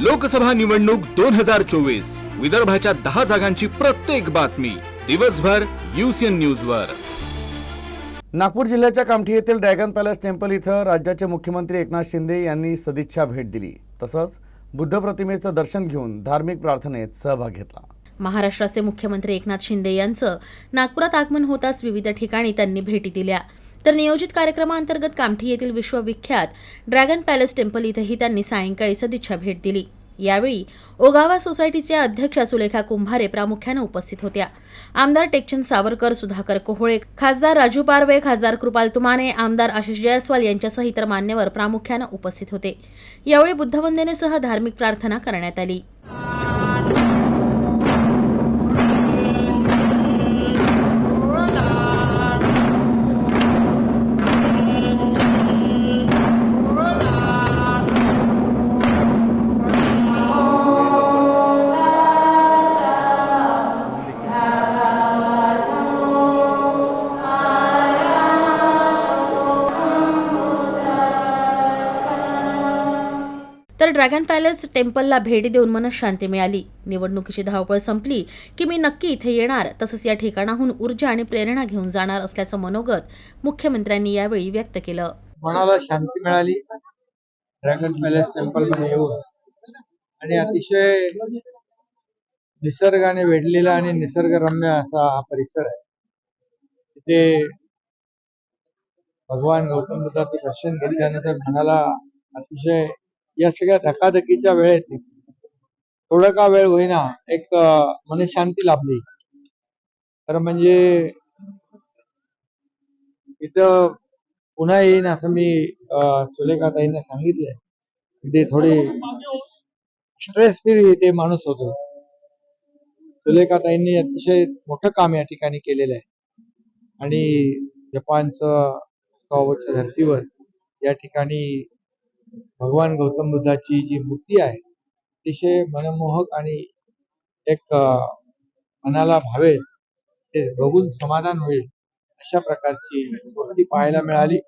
लोकसभा निवडणूक दोन हजार चोवीस. विदर्भाच्या दहा जागांची प्रत्येक बातमी. दिवसभर युसीएन न्यूज वर. नागपूर जिल्ह्याच्या कामठी येथील ड्रॅगन पॅलेस टेम्पल इथं राज्याचे मुख्यमंत्री एकनाथ शिंदे यांनी सदिच्छा भेट दिली. तसंच बुद्ध प्रतिमेचं दर्शन घेऊन धार्मिक प्रार्थनेत सहभाग घेतला. महाराष्ट्राचे मुख्यमंत्री एकनाथ शिंदे यांचं नागपुरात आगमन होताच विविध ठिकाणी त्यांनी भेटी दिल्या. तर नियोजित कार्यक्रमाअंतर्गत कामठी येथील विश्वविख्यात ड्रॅगन पॅलेस टेम्पल इथंही त्यांनी सायंकाळी सदिच्छा भेट दिली. यावेळी ओगावा सोसायटीच्या अध्यक्षा सुलेखा कुंभारे प्रामुख्यानं उपस्थित होत्या. आमदार टेकचंद सावरकर सुधाकर कोहळे खासदार राजू पारवे खासदार कृपाल तुमाने आमदार आशिष जयस्वाल यांच्यासह इतर मान्यवर प्रामुख्यानं उपस्थित होते. यावेळी बुद्धवंदनेसह धार्मिक प्रार्थना करण्यात आली. तर ड्रॅगन पॅलेस टेम्पलला भेट देऊन मनशांती मिळाली. निवडणुकीची धावपळ संपली की मी नक्की इथे येणार तसंच या ठिकाणाहून ऊर्जा आणि प्रेरणा घेऊन जाणार असल्याचं मनोगत मुख्यमंत्र्यांनी यावेळी व्यक्त केलं. मनाला शांती मिळाली ड्रॅगन पॅलेस टेम्पलमध्ये येऊन. आणि अतिशय निसर्गाने वेढलेला आणि निसर्गरम्य असा हा परिसर आहे. तिथे भगवान गौतम बुद्धाचं दर्शन घेतल्यानंतर मनाला अतिशय या सगळ्या धकाधकीच्या वेळेत थोडा का वेळ होईना एक मनशांती लाभली. तर म्हणजे इथं पुन्हा येईन असं मी सुलेखाताईंना सांगितलंय. इथे थोडी स्ट्रेस फ्री ते माणूस होतो. सुलेखाताईंनी अतिशय मोठं काम या ठिकाणी केलेलं आहे. आणि जपानचं धर्तीवर या ठिकाणी भगवान गौतम बुद्धाची जी मूर्ती आहे अतिशय मनमोहक आणि एक मनाला भावेल ते बघून समाधान होईल अशा प्रकारची मूर्ती पाहायला मिळाली.